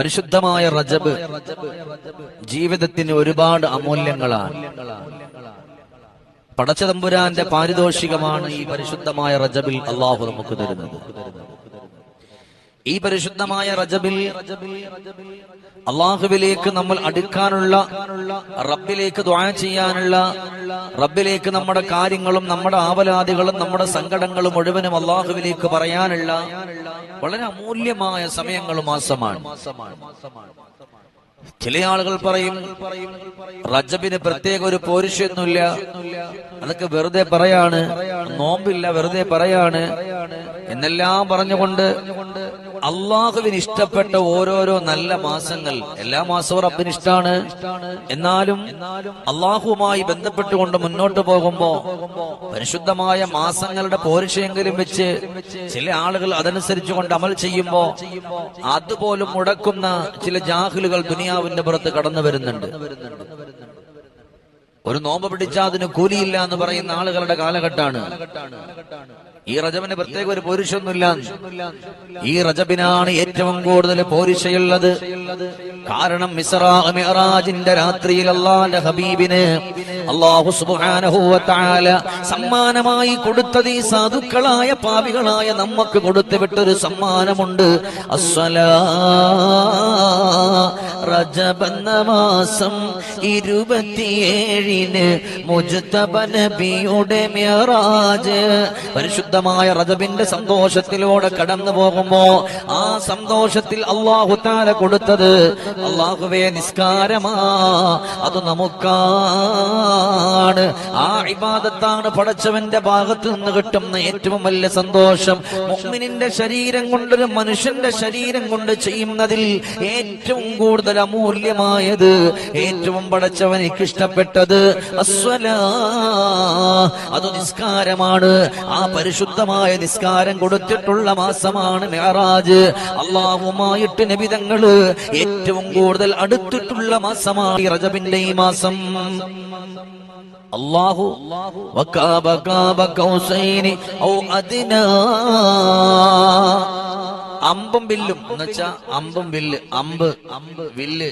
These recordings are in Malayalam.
പരിശുദ്ധമായ റജബ് ജീവിതത്തിന് ഒരുപാട് അമൂല്യങ്ങളാണ്. പടച്ചതമ്പുരാന്റെ പാരിതോഷികമാണ് ഈ പരിശുദ്ധമായ റജബിൽ അള്ളാഹു നമുക്ക് തരുന്നത്. ഈ പരിശുദ്ധമായ റജബിൽ അള്ളാഹുവിലേക്ക് നമ്മൾ അടുക്കാനുള്ള റബ്ബിലേക്ക് ദ്വാ ചെയ്യാനുള്ള റബ്ബിലേക്ക് നമ്മുടെ കാര്യങ്ങളും നമ്മുടെ ആവലാതികളും നമ്മുടെ സങ്കടങ്ങളും മുഴുവനും അള്ളാഹുവിലേക്ക് പറയാനുള്ള വളരെ അമൂല്യമായ സമയങ്ങളും മാസമാണ്. ചില ആളുകൾ പറയും റജബിന് പ്രത്യേക ഒരു പോരുഷൊന്നുമില്ല അതൊക്കെ വെറുതെ പറയാണ് നോമ്പില്ല വെറുതെ പറയാണ്. എന്നെല്ലാം പറഞ്ഞുകൊണ്ട് അള്ളാഹുവിന് ഇഷ്ടപ്പെട്ട ഓരോരോ നല്ല മാസങ്ങൾ എല്ലാ മാസവും റബ്ബിന് ഇഷ്ടമാണ് എന്നാലും അള്ളാഹുവുമായി ബന്ധപ്പെട്ടുകൊണ്ട് മുന്നോട്ട് പോകുമ്പോ പരിശുദ്ധമായ മാസങ്ങളുടെ പോരുഷയെങ്കിലും വെച്ച് ചില ആളുകൾ അതനുസരിച്ചുകൊണ്ട് അമൽ ചെയ്യുമ്പോ അതുപോലും മുടക്കുന്ന ചില ജാഹിലുകൾ ദുനിയാവിന്റെ പുറത്ത് കടന്നു വരുന്നുണ്ട്. ഒരു നോമ്പ് പിടിച്ചാൽ അതിന് കൂലിയില്ല എന്ന് പറയുന്ന ആളുകളുടെ കാലഘട്ടമാണ് ഈ റജബിന് പ്രത്യേക ഒരു പോരിശൊന്നുമില്ല. ഈ റജബിനാണ് ഏറ്റവും കൂടുതൽ പോരിശയുള്ളത്. കാരണം മിസ്റാ മിഅറാജിന്റെ രാത്രിയിൽ അള്ളാന്റെ ഹബീബിന് അള്ളാഹു തആല സമ്മാനമായി കൊടുത്തത് ഈ സാധുക്കളായ പാവികളായ നമുക്ക് കൊടുത്തു വിട്ടൊരു സമ്മാനമുണ്ട്. അസ്വല റജബെന്ന മാസം ഇരുപത്തിയേഴിന് മുജ്തബ നബിയുടെ മിറാജ് പരിശുദ്ധമായ റജബിന്റെ സന്തോഷത്തിലൂടെ കടന്നു പോകുമ്പോ ആ സന്തോഷത്തിൽ അള്ളാഹു താല കൊടുത്തത് അള്ളാഹുവേ നിസ്കാരമാ. അത് നമുക്കാണ്. ആ ഇബാദത്താണ് പടച്ചവന്റെ ഭാഗത്ത് നിന്ന് കിട്ടുന്ന ഏറ്റവും വലിയ സന്തോഷം. മുഅ്മിനിന്റെ ശരീരം കൊണ്ടൊരു മനുഷ്യന്റെ ശരീരം കൊണ്ട് ചെയ്യുന്നതിൽ ഏറ്റവും കൂടുതൽ അമൂല്യമായത് ഏറ്റവും പടച്ചവനിക്ക് ഇഷ്ടപ്പെട്ടത് അത് നിസ്കാരമാണ്. ആ പരിശുദ്ധമായ നിസ്കാരം കൊടുത്തിട്ടുള്ള മാസമാണ് മെഹറാജ് അള്ളാഹുമായിട്ട് നബിതങ്ങൾ ഏറ്റവും കൂടുതൽ അടുത്തിട്ടുള്ള മാസമാണ് റജബിന്റെ ഈ മാസം. അള്ളാഹു അമ്പും വില്ലും. എന്നുവെച്ചാ അമ്പും വില്ല് അമ്പ് അമ്പ് വില്ല്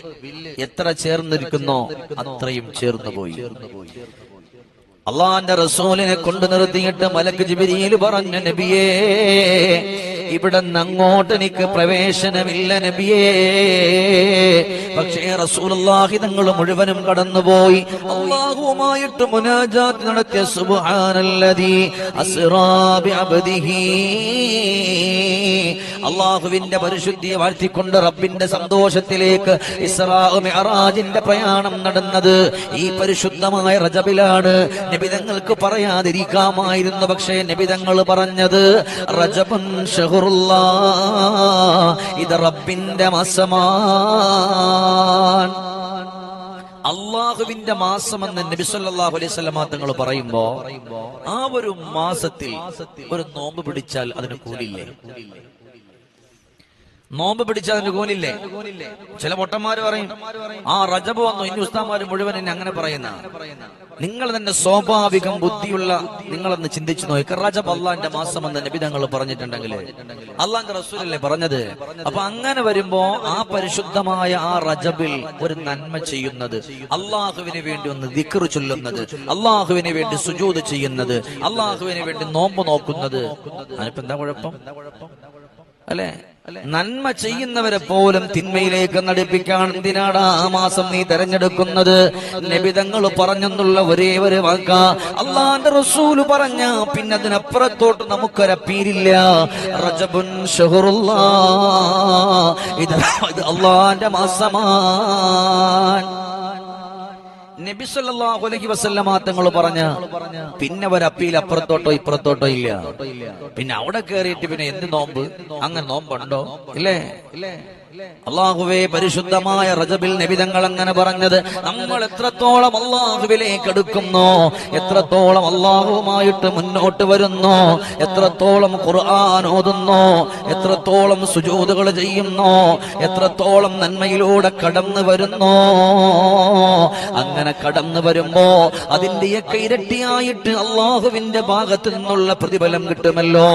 എത്ര ചേർന്നിരിക്കുന്നോ അത്രയും ചേർന്നു പോയി അള്ളാന്റെ റസൂലിനെ കൊണ്ടു നിർത്തിയിട്ട് മലക്ക് ജിബിരിയിൽ പറഞ്ഞു നബിയേ ഇവിടെ നിന്ന് അങ്ങോട്ട് എനിക്ക് പ്രവേശനമില്ല നബിയേ. പക്ഷേ റസൂലുള്ളാഹി തങ്ങൾ മുഴുവനും കടന്നുപോയി. അള്ളാഹുവുമായിട്ട് മുനാജാത്ത് നടത്തിയ സുബ്ഹാനല്ലദീ ബിഅബ്ദിഹി. അള്ളാഹുവിന്റെ പരിശുദ്ധിയെ വാഴ്ത്തിക്കൊണ്ട് റബ്ബിന്റെ സന്തോഷത്തിലേക്ക് ഇസ്രാജിന്റെ പ്രയാണം നടന്നത് ഈ പരിശുദ്ധമായ റജബിലാണ്. നബിതങ്ങൾക്ക് പറയാതിരിക്കാമായിരുന്നു പക്ഷേ നബിതങ്ങൾ പറഞ്ഞത് റജബൻ ഇത് റബ്ബിന്റെ മാസമാണ് അള്ളാഹുവിന്റെ മാസമെന്ന് നബി സല്ലല്ലാഹു അലൈഹി തങ്ങൾ പറയുമ്പോ ആ ഒരു മാസത്തിൽ ഒരു നോമ്പ് പിടിച്ചാൽ അതിന് കൂലില്ലേ? നോമ്പ് പിടിച്ചതിന്റെ കൂലില്ലേ ചില പൊട്ടന്മാര് പറയും ആ റജബ് വന്നു ഇനി ഉസ്താമാര് മുഴുവൻ എന്നെ അങ്ങനെ പറയുന്ന. നിങ്ങൾ തന്നെ സ്വാഭാവികം ബുദ്ധിയുള്ള നിങ്ങളെന്ന് ചിന്തിച്ചു നോക്ക്. റജബ് അള്ളാന്റെ മാസം നബി തങ്ങൾ പറഞ്ഞിട്ടുണ്ടെങ്കിൽ അള്ളാന്റെ റസൂലല്ലേ പറഞ്ഞത്? അപ്പൊ അങ്ങനെ വരുമ്പോ ആ പരിശുദ്ധമായ ആ റജബിൽ ഒരു നന്മ ചെയ്യുന്നത് അള്ളാഹുവിന് വേണ്ടി ഒന്ന് ദിക്റ് ചൊല്ലുന്നത് അള്ളാഹുവിന് വേണ്ടി സുജൂത് ചെയ്യുന്നത് അള്ളാഹുവിന് വേണ്ടി നോമ്പ് നോക്കുന്നത്. അതിനിപ്പോ എന്താ കുഴപ്പം? അല്ലെ? നന്മ ചെയ്യുന്നവരെ പോലും തിന്മയിലേക്ക് നടിപ്പിക്കാൻ എന്തിനാടാ ആ മാസം നീ തെരഞ്ഞെടുക്കുന്നത്? നബിതങ്ങൾ പറഞ്ഞെന്നുള്ള ഒരേ ഒരു വാക്ക. അള്ളാന്റെ റസൂൽ പറഞ്ഞ പിന്നെ അതിനപ്പുറത്തോട്ട് നമുക്കൊരപ്പീരില്ല റജബുൻ ഷഹറുല്ലാ. ഇത് അള്ളാന്റെ മാസമാണ് നബി സല്ലല്ലാഹു അലൈഹി വസല്ലമ തങ്ങൾ പറഞ്ഞ പിന്നെ ഒരു അപ്പീൽ അപ്പുറത്തോട്ടോ ഇപ്പുറത്തോട്ടോ ഇല്ല. പിന്നെ അവിടെ കയറിയിട്ട് പിന്നെ എന്ത് നോമ്പ്? അങ്ങനെ നോമ്പുണ്ടോ? ഇല്ലേ? അള്ളാഹുവേ പരിശുദ്ധമായ റജബിൽ നബിതങ്ങൾ അങ്ങനെ പറഞ്ഞത് നമ്മൾ എത്രത്തോളം അള്ളാഹുവിലേക്ക് എടുക്കുന്നു എത്രത്തോളം അള്ളാഹുവുമായിട്ട് മുന്നോട്ട് വരുന്നു എത്രത്തോളം ഖുർആൻ ഓതുന്നു എത്രത്തോളം സുജൂതുകൾ ചെയ്യുന്നു എത്രത്തോളം നന്മയിലൂടെ കടന്നു വരുന്നു? അങ്ങനെ കടന്നു വരുമ്പോ അതിന്റെയൊക്കെ ഇരട്ടിയായിട്ട് അള്ളാഹുവിന്റെ ഭാഗത്ത് നിന്നുള്ള പ്രതിഫലം കിട്ടുമല്ലോ.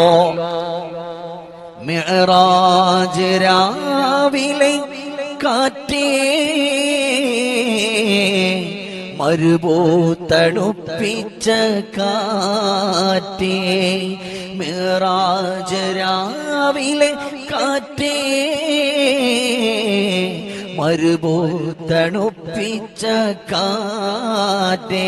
മിഅ്റാജ് രാവിലെ കാറ്റേ മരുഭൂത്തണുപ്പിച്ച കാറ്റേ മിറാജ് രാവിലെ കാറ്റേ മരുഭൂത്തണുപ്പിച്ച കാറ്റേ.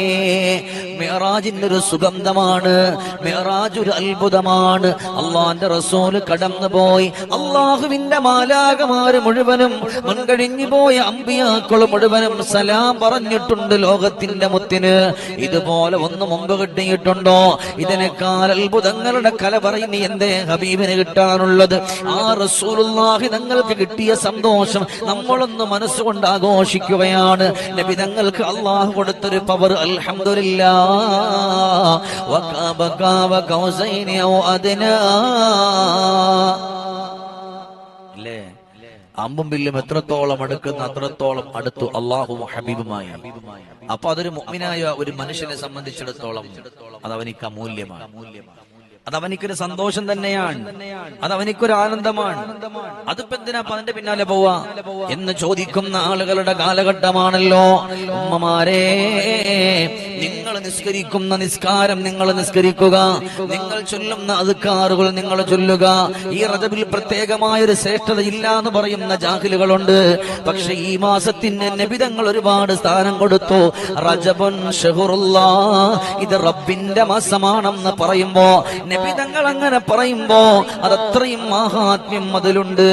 മെഹറാജിന്റെ ഒരു സുഗന്ധമാണ് മെഹറാജ് ഒരു അത്ഭുതമാണ്. അള്ളാന്റെ റസൂൽ കടന്നു പോയി അള്ളാഹുവിന്റെ മാലാകമാര് മുഴുവനും മുൻകഴിഞ്ഞു പോയ അമ്പിയാക്കൾ മുഴുവനും സലാം പറഞ്ഞിട്ടുണ്ട് ലോകത്തിന്റെ മുത്തിന്. ഇതുപോലെ ഒന്ന് മുമ്പ് കിട്ടിയിട്ടുണ്ടോ? ഇതിനേക്കാൾ അത്ഭുതങ്ങളുടെ കല പറയുന്ന എന്തേ ഹബീബിന് കിട്ടാനുള്ളത്? ആ റസൂലുള്ളാഹി തങ്ങൾക്ക് കിട്ടിയ സന്തോഷം നമ്മളൊന്ന് മനസ്സുകൊണ്ട് ആഘോഷിക്കുകയാണ് നബി തങ്ങൾക്ക് അള്ളാഹു കൊടുത്തൊരു പവർ ഔ അമ്പും ബില്ലും എത്രത്തോളം അടുക്കുന്ന അത്രത്തോളം അടുത്തു അള്ളാഹു ഹബീബുമായി. അപ്പൊ അതൊരു മുഅ്മിനായ ഒരു മനുഷ്യനെ സംബന്ധിച്ചിടത്തോളം അത് അവനിക്ക് അമൂല്യമാണ്. അത് അവനിക്കൊരു സന്തോഷം തന്നെയാണ്. അത് അവനിക്കൊരു ആനന്ദമാണ്. അതിപ്പോ എന്തിനാ അതിന്റെ പിന്നാലെ പോവാ? എന്ന് ചോദിക്കുന്ന ആളുകളുടെ കാലഘട്ടമാണല്ലോ. ഉമ്മമാരെ നിങ്ങൾ നിസ്കരിക്കുന്ന നിസ്കാരം നിങ്ങൾ നിസ്കരിക്കുക. നിങ്ങൾ ചൊല്ലുന്ന അതുക്കാറുകൾ നിങ്ങൾ ചൊല്ലുക. ഈ റജബിൽ പ്രത്യേകമായ ഒരു ശ്രേഷ്ഠത ഇല്ല എന്ന് പറയുന്ന ജാഹിലുകളുണ്ട്. പക്ഷെ ഈ മാസത്തിന് നബിതങ്ങൾ ഒരുപാട് സ്ഥാനം കൊടുത്തു. റജബൻ ഷഹുറുല്ലാ ഇത് റബ്ബിന്റെ മാസമാണെന്ന് പറയുമ്പോ നബിതങ്ങൾ അങ്ങനെ പറയുമ്പോ അതത്രയും മഹാത്മ്യം അതിലുണ്ട്.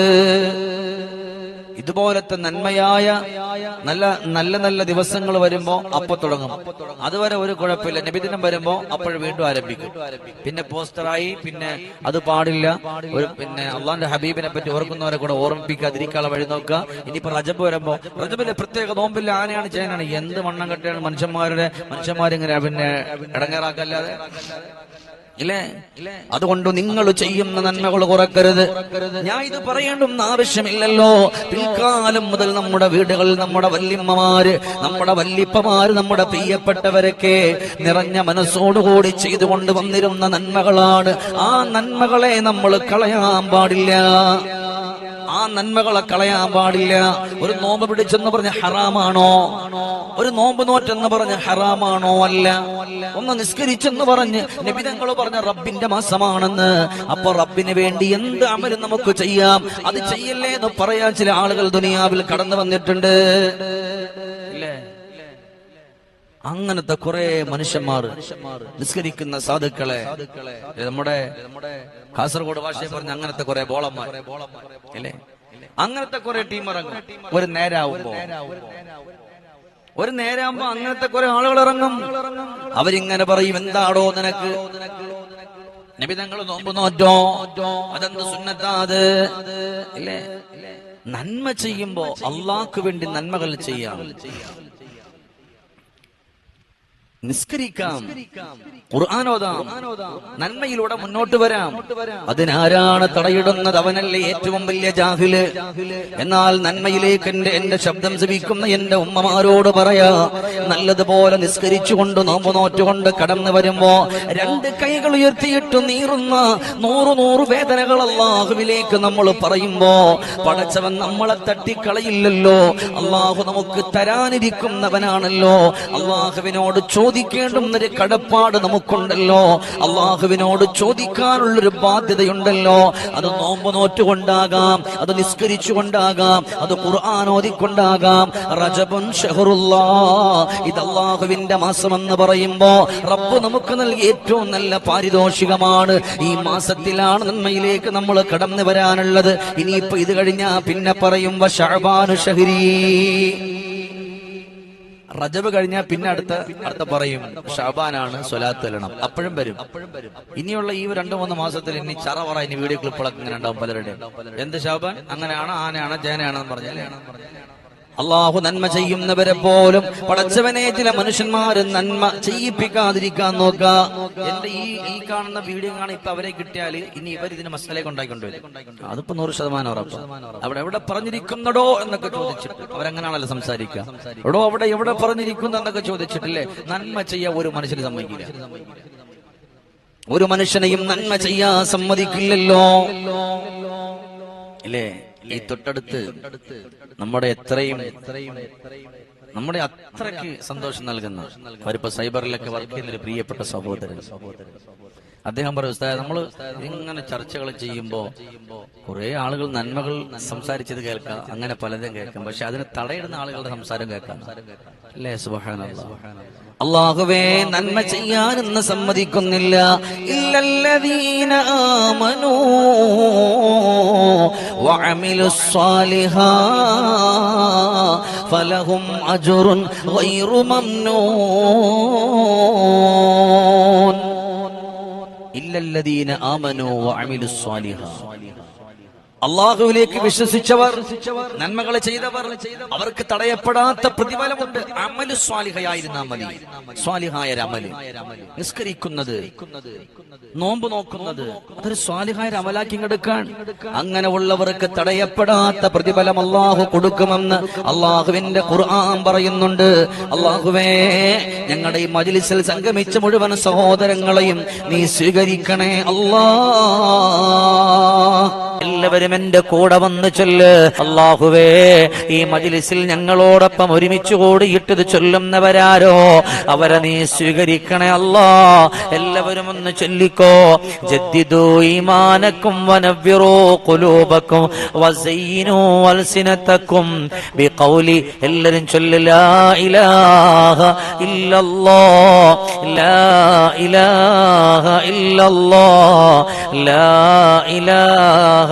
ഇതുപോലത്തെ നന്മയായ നല്ല നല്ല നല്ല ദിവസങ്ങൾ വരുമ്പോ അപ്പൊ തുടങ്ങും. അതുവരെ ഒരു കുഴപ്പമില്ല. നബിദിനം വരുമ്പോ അപ്പോൾ വീണ്ടും ആരംഭിക്കും. പിന്നെ പോസ്റ്ററായി പിന്നെ അത് പാടില്ല. ഒരു പിന്നെ അള്ളാന്റെ ഹബീബിനെ പറ്റി ഓർക്കുന്നവരെ കൂടെ ഓർമ്മിപ്പിക്കാതിരിക്കാളെ വഴി നോക്കുക. ഇനിയിപ്പോ റജബ് വരുമ്പോ റജബിലെ പ്രത്യേക നോമ്പില്ല. ആനയാണ് ചെയ്യാനാണ് എന്ത് മണ്ണം കെട്ടിയാണ് മനുഷ്യന്മാരുടെ മനുഷ്യന്മാരിങ്ങനെ പിന്നെ ഇടങ്ങേറാക്കല്ലാതെ. ഇല്ലേ? അതുകൊണ്ട് നിങ്ങൾ ചെയ്യുന്ന നന്മകൾ കുറക്കരുത്. ഞാൻ ഇത് പറയേണ്ടുന്ന ആവശ്യമില്ലല്ലോ. പിൽക്കാലം മുതൽ നമ്മുടെ വീടുകൾ നമ്മുടെ വല്യമ്മമാര് നമ്മുടെ വല്യപ്പമാര് നമ്മുടെ പ്രിയപ്പെട്ടവരൊക്കെ നിറഞ്ഞ മനസ്സോടുകൂടി ചെയ്തുകൊണ്ട് വന്നിരുന്ന നന്മകളാണ്. ആ നന്മകളെ നമ്മൾ കളയാൻ പാടില്ല. ആ നന്മകളെ കളയാൻ പാടില്ല. ഒരു നോമ്പ് പിടിച്ചെന്ന് പറഞ്ഞ ഹറാമാണോ? ഒരു നോമ്പ് നോറ്റെന്ന് പറഞ്ഞ ഹറാമാണോ അല്ല? ഒന്ന് നിസ്കരിച്ചെന്ന് പറഞ്ഞ് നിബിതങ്ങൾ പറഞ്ഞ റബ്ബിന്റെ മാസമാണെന്ന്. അപ്പൊ റബ്ബിന് വേണ്ടി എന്ത് അമലും നമുക്ക് ചെയ്യാം? അത് ചെയ്യല്ലേ എന്ന് പറയാൻ ചില ആളുകൾ ദുനിയാവിൽ കടന്നു വന്നിട്ടുണ്ട്. അങ്ങനത്തെ കുറെ മനുഷ്യന്മാർ നിസ്കരിക്കുന്ന സാധുക്കളെ. നമ്മുടെ കാസർഗോഡ് ഭാഷയെ പറഞ്ഞ അങ്ങനത്തെ കുറെ ബോളന്മാർ. അല്ലേ അങ്ങനത്തെ കുറെ ടീം ഇറങ്ങും ഒരു നേരാവുമ്പോ. ഒരു നേരാകുമ്പോ അങ്ങനത്തെ കുറെ ആളുകൾ ഇറങ്ങും അവരിങ്ങനെ പറയും എന്താടോ നിനക്ക്? നബിതങ്ങൾ നോമ്പ് നോറ്റോ? അതെന്ത് സുന്നത്താത് നന്മ ചെയ്യുമ്പോ അള്ളാഹ്ക്ക് വേണ്ടി നന്മകൾ ചെയ്യാം. നിസ്കരിക്കാം. ഖുർആാനോദാം നന്മയിലൂടെ മുന്നോട്ട് വരാം. അതിനാരാണ് തടയിടുന്നത് അവനല്ലേ ഏറ്റവും വലിയ ജാഹിൽ? എന്നാൽ നന്മയിലേക്ക് എന്റെ എന്റെ ശബ്ദം ശ്രവിക്കുന്ന എന്റെ ഉമ്മമാരോട് പറയാ നല്ലതുപോലെ നിസ്കരിച്ചുകൊണ്ട് നോമ്പ് നോറ്റുകൊണ്ട് കടന്നു വരുമ്പോ രണ്ട് കൈകൾ ഉയർത്തിയിട്ട് നീറുന്ന നൂറ് നൂറ് വേദനകൾ അള്ളാഹുവിലേക്ക് നമ്മൾ പറയുമ്പോ പടച്ചവൻ നമ്മളെ തട്ടിക്കളയില്ലല്ലോ. അള്ളാഹു നമുക്ക് തരാനിരിക്കുന്നവനാണല്ലോ. അള്ളാഹുവിനോട് ചോദിക്കേണ്ടുന്നൊരു കടപ്പാട് നമുക്കുണ്ടല്ലോ. അള്ളാഹുവിനോട് ചോദിക്കാനുള്ളൊരു ബാധ്യതയുണ്ടല്ലോ. അത് നോമ്പ് നോറ്റുകൊണ്ടാകാം അത് നിസ്കരിച്ചുകൊണ്ടാകാം അത് ഖുർആൻ ഓതിക്കൊണ്ടാകാം. റജബുൻ ഷെഹറുല്ലാ. ഇത് അള്ളാഹുവിന്റെ എന്ന് പറയുമ്പോ റബ്ബ് നമുക്ക് നൽകിയ ഏറ്റവും നല്ല പാരിതോഷികമാണ്. ഈ മാസത്തിലാണ് നന്മയിലേക്ക് നമ്മൾ കടന്നു വരാനുള്ളത്. ഇനിയിപ്പോ ഇത് കഴിഞ്ഞാ പിന്നെ പറയും ഷഹബാനു റജബ് കഴിഞ്ഞാൽ പിന്നെ അടുത്ത അടുത്ത പറയും ഷാബാനാണ് സ്വലാത്ത് വരണം അപ്പോഴും വരും. ഇനിയുള്ള ഈ രണ്ടു മൂന്ന് മാസത്തിൽ ഇനി ചറവറ ഇനി വീഡിയോ ക്ലിപ്പുകളൊക്കെ ഇങ്ങനെ ഉണ്ടാവും പലരുടെയും. എന്ത് ഷാബാൻ? അങ്ങനെയാണോ ആനയാണോ ജേനയാണെന്ന് പറഞ്ഞാലേ അള്ളാഹു നന്മ ചെയ്യുന്നവരെ പോലും പടച്ചവനെ ചില മനുഷ്യന്മാര് നന്മ ചെയ്യിപ്പിക്കാതിരിക്കാൻ നോക്ക എന്റെ ഈ ഈ കാണുന്ന വീഡിയോ കാണാൻ ഇപ്പൊ അവരെ കിട്ടിയാൽ ഇനി ഇവർ ഇതിന് മസാലേക്ക് കൊണ്ടായിക്കൊണ്ടുവരും അതിപ്പോ നൂറ് ശതമാനം ഉറപ്പ്. അവിടെ എവിടെ പറഞ്ഞിരിക്കുന്നടോ എന്നൊക്കെ ചോദിച്ചിട്ട് അവരെങ്ങനെയാണല്ലോ സംസാരിക്കുക? എടോ അവിടെ എവിടെ പറഞ്ഞിരിക്കുന്നു എന്നൊക്കെ ചോദിച്ചിട്ടില്ലേ? നന്മ ചെയ്യാൻ ഒരു മനുഷ്യന് സമ്മതിക്കില്ല. ഒരു മനുഷ്യനെയും നന്മ ചെയ്യാൻ സമ്മതിക്കില്ലല്ലോ. ഇല്ലേ? ഈ തൊട്ടടുത്ത് നമ്മുടെ എത്രയും നമ്മുടെ അത്രയ്ക്ക് സന്തോഷം നൽകുന്ന അവരിപ്പോ സൈബറിലൊക്കെ വർക്ക് ചെയ്യുന്ന ഒരു പ്രിയപ്പെട്ട സഹോദരൻ. അദ്ദേഹം പറയും ഉസ്താദ് നമ്മൾ ഇങ്ങനെ ചർച്ചകൾ ചെയ്യുമ്പോ കുറെ ആളുകൾ നന്മകൾ സംസാരിച്ചത് കേൾക്കാം അങ്ങനെ പലതും കേൾക്കാം പക്ഷെ അതിന് തടയിടുന്ന ആളുകളുടെ സംസാരം കേൾക്കാം. അല്ലേ? സുബഹാനല്ലാ. അള്ളാഹുവേ നന്മ ചെയ്യാനെന്ന് സമ്മതിക്കുന്നില്ല. ഇല്ലല്ലദീന ആമനൂ അജുറുൻ ഗൈറു മംനൂൻ. إلا الذين آمنوا وعملوا الصالحات. അള്ളാഹുവിലേക്ക് വിശ്വസിച്ചവർ നന്മകൾ ചെയ്തവർ അവർക്ക് തടയപ്പെടാത്ത പ്രതിഫലമുണ്ട്. അമൽ സ്വാലിഹയായിരുന്ന അമലി സ്വാലിഹായ അമൽ. നിസ്കരിക്കുന്നത് നോമ്പ് നോക്കുന്നത് അതൊരു സ്വാലിഹായ അമലാക്കി എടുക്കാൻ അങ്ങനെ ഉള്ളവർക്ക് തടയപ്പെടാത്ത പ്രതിഫലം അള്ളാഹു കൊടുക്കുമെന്ന് അള്ളാഹുവിന്റെ ഖുർആൻ പറയുന്നുണ്ട്. അള്ളാഹുവേ ഞങ്ങളുടെ ഈ മജിലിസിൽ സംഗമിച്ച മുഴുവൻ സഹോദരങ്ങളെയും നീ സ്വീകരിക്കണേ അല്ലാ എല്ലാവരും എന്റെ കൂടെ വന്ന് ചൊല്ല്. അള്ളാഹുവേ ഈ മജിലിസിൽ ഞങ്ങളോടൊപ്പം ഒരുമിച്ച് കൂടിയിട്ട് ചൊല്ലുന്നവരാരോ? അവരെ നീ സ്വീകരിക്കണേ അല്ലാ. എല്ലാവരും ഒന്ന് ചൊല്ലിക്കോ. ജദ്ദിദു ഈമാനക്കും വനവ്യറോ ഖുലൂബക്കും വസൈനോ അൽസിനതക്കും ബിഖൗലി എല്ലാവരും ചൊല്ല് ലാ ഇലാഹ ഇല്ലല്ലാഹ് ലാ ഇലാഹ ഇല്ലല്ലാഹ് ലാ ഇലാഹ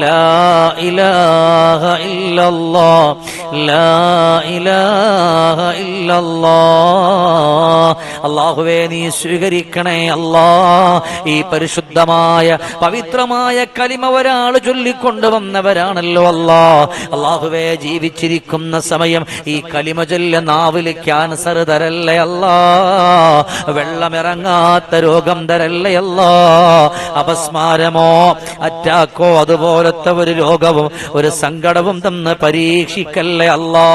لا إله إلا الله അള്ളാഹുവേ നീ സ്വീകരിക്കണേ അല്ലാ ഈ പരിശുദ്ധമായ പവിത്രമായ കലിമ ഒരാൾ ചൊല്ലിക്കൊണ്ടുവന്നവരാണല്ലോ അല്ലാ അള്ളാഹുവേ ജീവിച്ചിരിക്കുന്ന സമയം ഈ കലിമ ചൊല്ല നാവില് ക്യാൻസർ തരല്ലേ അല്ലാ വെള്ളമിറങ്ങാത്ത രോഗം തരല്ലേ അല്ലാ അപസ്മാരമോ അറ്റാക്കോ അതുപോലത്തെ ഒരു രോഗവും ഒരു സങ്കടവും തന്ന് പരീക്ഷിക്കല്ലേ അല്ലാ.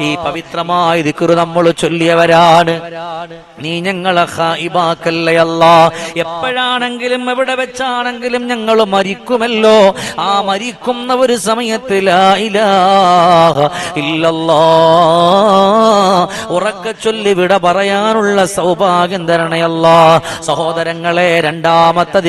ഈ പവിത്രമായ ദിക്കുറു നമ്മൾ ചൊല്ലിയവരാണ്. നീ ഞങ്ങളെ ഹായിബാക്കല്ലേ അല്ല. എപ്പോഴാണെങ്കിലും എവിടെ വെച്ചാണെങ്കിലും ഞങ്ങൾ മരിക്കുമല്ലോ. ആ മരിക്കുന്ന ഒരു സമയത്തിൽ ഉറക്ക ചൊല്ലി വിട പറയാനുള്ള സൗഭാഗ്യം തരണയല്ല. സഹോദരങ്ങളെ രണ്ടാമത്തെ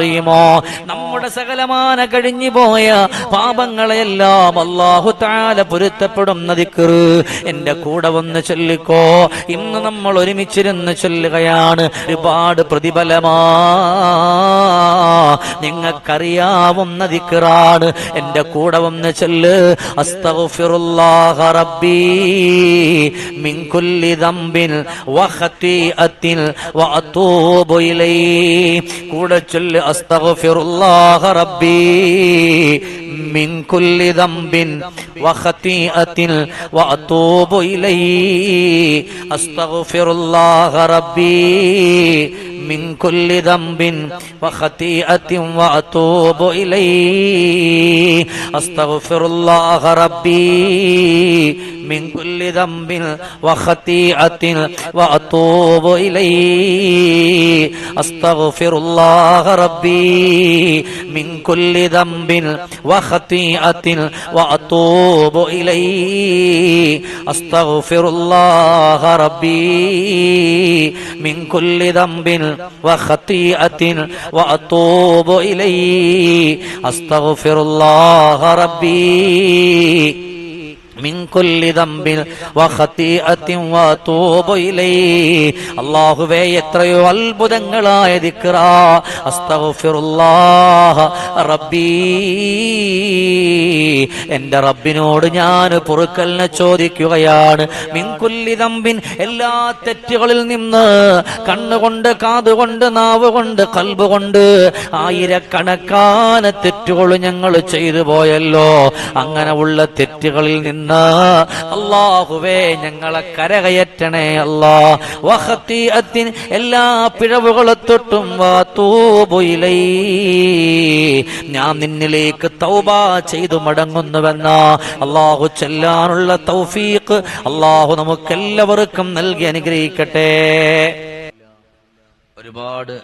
ദിക്കറേതാണെന്നറിയുമോ നമ്മുടെ സകലമാന കഴിഞ്ഞു പോയ പാപങ്ങളെല്ലാം അള്ളാഹു താല പൊരുത്തപ്പെടുന്ന ദിക്കറ് എന്റെ കൂടെ വന്ന് ചൊല്ലിക്കോ. ഇന്ന് നമ്മൾ ഒരുമിച്ചിരുന്ന് ചൊല്ലുകയാണ്. ഒരുപാട് പ്രതിഫലമാ നിങ്ങൾക്കറിയാവുന്ന ദിക്കറാണ് എന്റെ കൂടെ വന്ന് ചെല്ല്. കൂടെ ചൊല്ല്. അസ്തഫിറുല്ലാഹ റബ്ബീ من كل ذنب وخطيئة وأتوب إليه. أستغفر الله ربي من كل ذنب وخطيئة وأتوب إليه. أستغفر الله ربي من كل ذنب وخطيئة وأتوب إليه. أستغفر الله ربي من كل ذنب وخطيئة وأتوب إليه. أستغفر الله ربي. അള്ളാഹുവേ എത്രയോ അത്ഭുതങ്ങളായ റബ്ബീ. എന്റെ റബ്ബിനോട് ഞാൻ പൊറുക്കലിനെ ചോദിക്കുകയാണ്. മിൻകുല്ലി തമ്പിൻ എല്ലാ തെറ്റുകളിൽ നിന്ന് കണ്ണുകൊണ്ട് കാതുകൊണ്ട് നാവ് കൊണ്ട് കൽബ് കൊണ്ട് ആയിരക്കണക്കാന തെറ്റുകൾ ഞങ്ങൾ ചെയ്തു പോയല്ലോ. അങ്ങനെ ഉള്ള തെറ്റുകളിൽ നിന്ന് അള്ളാഹുവേ ഞങ്ങളെ കരകയറ്റണേ അല്ലാ. വഹത്തീഅത്തിൻ എല്ലാ പിഴവുകളെ തൊട്ടും ഞാൻ നിന്നിലേക്ക് തൗബ ചെയ്തു മടങ്ങുന്നുവെന്ന. അള്ളാഹു ചെല്ലാനുള്ള തൗഫീഖ് അള്ളാഹു നമുക്കെല്ലാവർക്കും നൽകി അനുഗ്രഹിക്കട്ടെ. ഒരുപാട്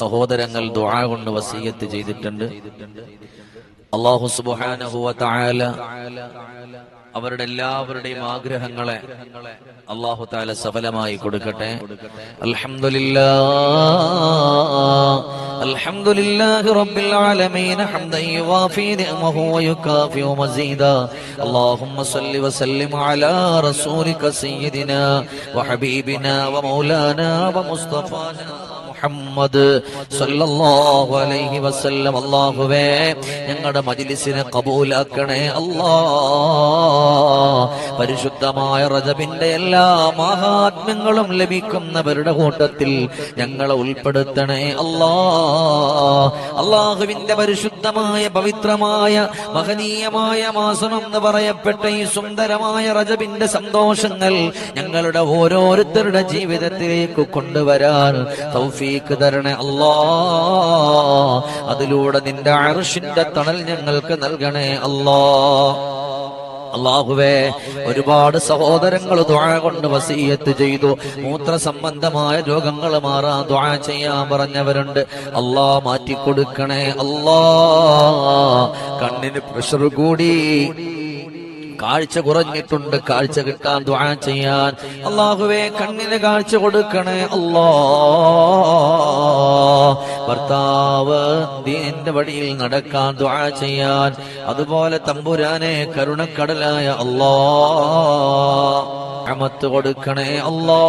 സഹോദരങ്ങൾ ദുആ കൊണ്ട് വസീയത്ത് ചെയ്തിട്ടുണ്ട്. അള്ളാഹു സുബ്ഹാനഹു വ തആല അവരുടെ എല്ലാവരുടെയും ആഗ്രഹങ്ങളെ അള്ളാഹു താല സഫലമായി കൊടുക്കട്ടെ അൽഹംദുലില്ലാ അൽഹംദുലില്ലാഹി റബ്ബിൽ ആലമീൻ ഹംദൻ യുവാഫി നിഅമഹു വയുകാഫി മസീദാ اللهم صل وسلم على رسولك سيدنا وحبيبنا ومولانا ومصطفانا മുഹമ്മദ് സല്ലല്ലാഹു അലൈഹി വസല്ലം. അല്ലാഹുവേ ഞങ്ങളുടെ മജ്ലിസിനെ കബൂലാക്കണേ അല്ലാ. പരിശുദ്ധമായ റജബിന്റെ എല്ലാ മഹാത്മ്യങ്ങളും ലഭിക്കുന്നവരുടെ കൂട്ടത്തിൽ ഞങ്ങളെ ഉൾപ്പെടുത്തണേ അല്ലാ. അള്ളാഹുവിന്റെ പരിശുദ്ധമായ പവിത്രമായ മഹനീയമായ മാസം എന്ന് പറയപ്പെട്ട ഈ സുന്ദരമായ റജബിന്റെ സന്തോഷങ്ങൾ ഞങ്ങളുടെ ഓരോരുത്തരുടെ ജീവിതത്തിലേക്ക് കൊണ്ടുവരാൻ തൗഫീക്ക് തരണേ അല്ലാ. അതിലൂടെ നിന്റെ അർഷിന്റെ തണൽ ഞങ്ങൾക്ക് നൽകണേ അല്ലാ. അള്ളാഹുവേ ഒരുപാട് സഹോദരങ്ങൾ ദ്വാ കൊണ്ട് വസീയത്ത് ചെയ്തു. മൂത്ര സംബന്ധമായ രോഗങ്ങൾ മാറാൻ ദ്വാ ചെയ്യാൻ പറഞ്ഞവരുണ്ട്. അല്ലാ മാറ്റിക്കൊടുക്കണേ അള്ളാ. കണ്ണിന് പ്രഷർ കൂടി. കാഴ്ച കുറഞ്ഞിട്ടുണ്ട് കാഴ്ച കിട്ടാൻ ദ്വാ ചെയ്യാൻ. അള്ളാഹുവേ കണ്ണിന് കാഴ്ച കൊടുക്കണേ അല്ലോ ഭർത്താവ് ദീന്റെ വഴിയിൽ നടക്കാൻ ദ്വാ ചെയ്യാൻ. അതുപോലെ തമ്പുരാനെ കരുണക്കടലായ അല്ലോ അമത്ത് കൊടുക്കണേ അല്ലാ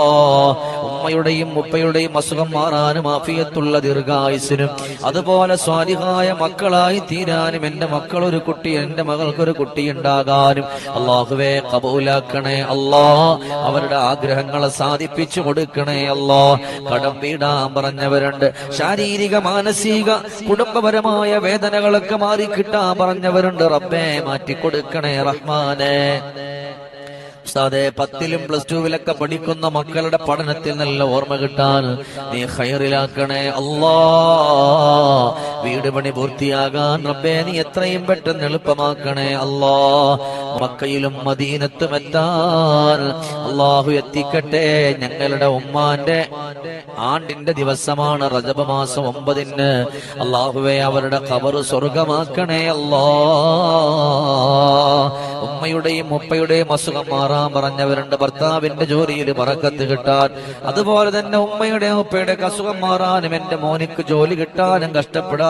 ഉമ്മയുടെയും മുപ്പയുടെയും അസുഖം മാറാനും ആഫിയത്തുള്ള ദീർഘായുസിനും അതുപോലെ സ്വാലിഹായ മക്കളായി തീരാനും എന്റെ മക്കൾ ഒരു കുട്ടി എന്റെ മകൾക്കൊരു കുട്ടി ഉണ്ടാകാനും അള്ളാഹുവെ കബൂലാക്കണേ അല്ലാ അവരുടെ ആഗ്രഹങ്ങളെ സാധിപ്പിച്ചു കൊടുക്കണേ അല്ലാ കടം വീടാൻ പറഞ്ഞവരുണ്ട്. ശാരീരിക മാനസിക കുടുംബപരമായ വേദനകളൊക്കെ മാറി കിട്ടാൻ പറഞ്ഞവരുണ്ട്. റബ്ബേ മാറ്റിക്കൊടുക്കണേ റഹ്മാനെ. ഉസ്താദെ പത്തിലും പ്ലസ് ടുവിലൊക്കെ പഠിക്കുന്ന മക്കളുടെ പഠനത്തിൽ നല്ല ഓർമ്മ കിട്ടാൻ നീ ഹൈറിലാക്കണേ അല്ലാ വീട് പണി പൂർത്തിയാകാൻ റബ്ബേ നീ എത്രയും പെട്ടെന്ന് എളുപ്പമാക്കണേ അല്ലാ. മക്കയിലും മദീനത്തും എത്താൻ അള്ളാഹു എത്തിക്കട്ടെ. ഞങ്ങളുടെ ഉമ്മാന്റെ ആണ്ടിന്റെ ദിവസമാണ് റജബ മാസം ഒമ്പതിന്. അള്ളാഹുവെ അവരുടെ കവറ് സ്വർഗമാക്കണേ അല്ലാ. ഉമ്മയുടെയും ഉപ്പയുടെയും അസുഖം മാറാൻ പറഞ്ഞവരുണ്ട്. ഭർത്താവിന്റെ ജോലിയിൽ പറക്കത്ത് കിട്ടാൻ. അതുപോലെ തന്നെ ഉമ്മയുടെയും ഉപ്പയുടെ അസുഖം മാറാനും എന്റെ മോനിക്ക് ജോലി കിട്ടാനും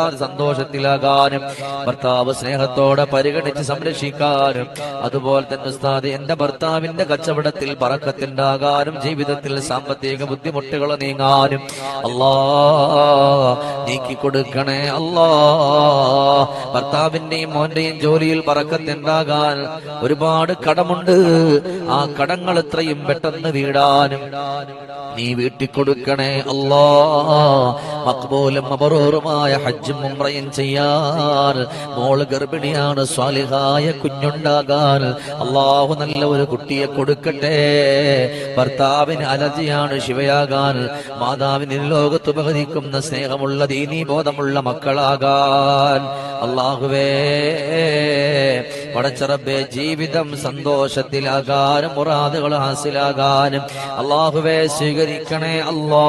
കഷ്ടപ്പെടാതെ സന്തോഷത്തിലാകാനും ഭർത്താവ് സ്നേഹത്തോടെ പരിഗണിച്ച് സംരക്ഷിക്കാനും അതുപോലെ തന്നെ ഉസ്താദ് എന്റെ ഭർത്താവിന്റെ കച്ചവടത്തിൽ പറക്കത്തുണ്ടാകാനും ജീവിതത്തിൽ സാമ്പത്തിക ബുദ്ധിമുട്ടുകൾ നീങ്ങാനും അല്ലാ നീക്കി കൊടുക്കണേ അല്ലാ ഭർത്താവിന്റെയും മോന്റെയും ജോലിയിൽ പറക്കത്തുണ്ടാകാൻ ഒരുപാട് കടമുണ്ട്. ആ കടങ്ങൾ എത്രയും പെട്ടെന്ന് വീടാനും നീ വീട്ടിക്കൊടുക്കണേ അല്ലാ. മക്ബൂലും അപറൂറുമായ ഹജ്ജും ഉംറയും ചെയ്യാൻ മോൾ ഗർഭിണിയാണ് സ്വാലിഹായ കുഞ്ഞുണ്ടാകാൻ. അള്ളാഹു നല്ല ഒരു കുട്ടിയെ കൊടുക്കട്ടെ. ഭർത്താവിന് അലജിയാണ് ശിവയാകാൻ. മാതാവിന് ലോകത്ത് ഉപകരിക്കുന്ന സ്നേഹമുള്ള ദീനീബോധമുള്ള മക്കളാകാൻ. അള്ളാഹുവേ പടച്ചറബെ ജീവിതം സന്തോഷത്തിലാകാനും മുറാദുകൾ ഹാസിലാകാനും. അള്ളാഹുവെ സ്വീകരിക്കണേ അല്ലാ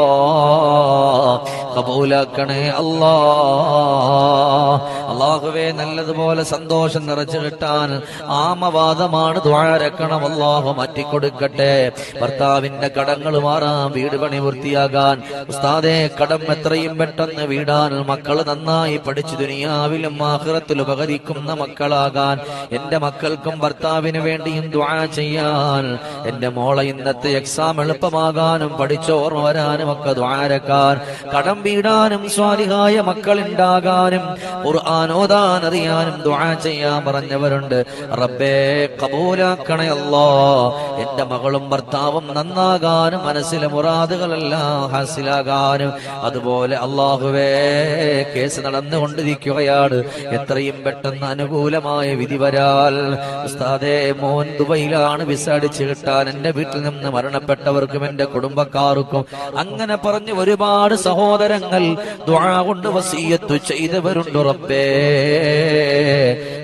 കബൂലാക്കണേ അല്ലാ അള്ളാഹുവെ നല്ലതുപോലെ സന്തോഷം നിറച്ചു കിട്ടാൻ ആമവാദമാണ് ദ്വാരക്കണം അള്ളാഹു മാറ്റിക്കൊടുക്കട്ടെ. ഭർത്താവിന്റെ കടങ്ങൾ മാറാൻ വീട് പണി വൃത്തിയാകാൻ ഉസ്താദെ കടം എത്രയും പെട്ടെന്ന് വീടാൻ മക്കൾ നന്നായി പഠിച്ചു ദുനിയാവിലും ആഹ്റത്തിൽ ഉപകരിക്കുന്ന മക്കളാകാൻ എന്റെ മക്കൾക്കും ഭർത്താവിന് വേണ്ടിയും ദ്വാ ചെയ്യാൻ എന്റെ മോളെ ഇന്നത്തെ എക്സാം എളുപ്പമാകാനും പഠിച്ചോർമ്മ വരാനും ഒക്കെ ദ്വാരക്കാൻ കടം വീടാനും സ്വാലിഹായ മക്കൾ ഉണ്ടാകാനും ഖുർആൻ ഓതാൻ അറിയാനും ദുആ ചെയ്യാൻ പറഞ്ഞവരുണ്ട്. റബ്ബേ കബൂലാക്കണേ അല്ലാ എന്റെ മകളും ഭർത്താവും നന്നാകാനും മനസ്സിലെ മുറാദുകളെല്ലാം ഹാസിലാകാനും. അതുപോലെ അള്ളാഹുവേ കേസ് നടന്നുകൊണ്ടിരിക്കുകയാണ്. എത്രയും പെട്ടെന്ന് അനുകൂലമായ വിധി വരാൽ ഉസ്താദേ മോൻ ദുബൈയിലാണ് വിസ അടിച്ച് കിട്ടാൻ എന്റെ വീട്ടിൽ നിന്ന് മരണപ്പെട്ടവർക്കും എന്റെ കുടുംബക്കാർക്കും അങ്ങനെ പറഞ്ഞ് ഒരുപാട് സഹോദരങ്ങൾ കൊണ്ട് വസീയത്തു ചെയ്തവരുണ്ട് റബ്ബേ.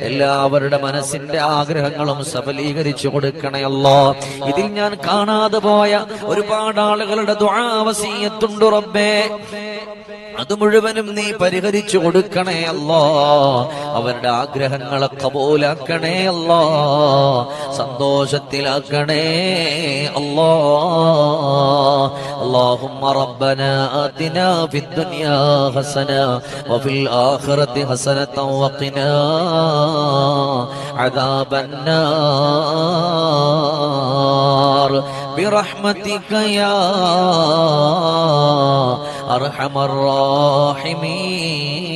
എല്ലാവരുടെ മനസ്സിന്റെ ആഗ്രഹങ്ങളും സഫലീകരിച്ചു കൊടുക്കണയല്ലോ. ഇതിൽ ഞാൻ കാണാതെ പോയ ഒരുപാട് ആളുകളുടെ ദ്വാവസീയത്തുണ്ട് റബ്ബേ. അത് മുഴുവനും നീ പരിഹരിച്ചു കൊടുക്കണേ അല്ലോ അവരുടെ ആഗ്രഹങ്ങളെ കബൂലാക്കണേ അല്ലോ സന്തോഷത്തിലാക്കണേ അല്ലോ اللهم ربنا آتنا في الدنيا حسنة وفي الآخرة حسنة وقنا عذاب النار برحمتك يا أرحم الراحمين.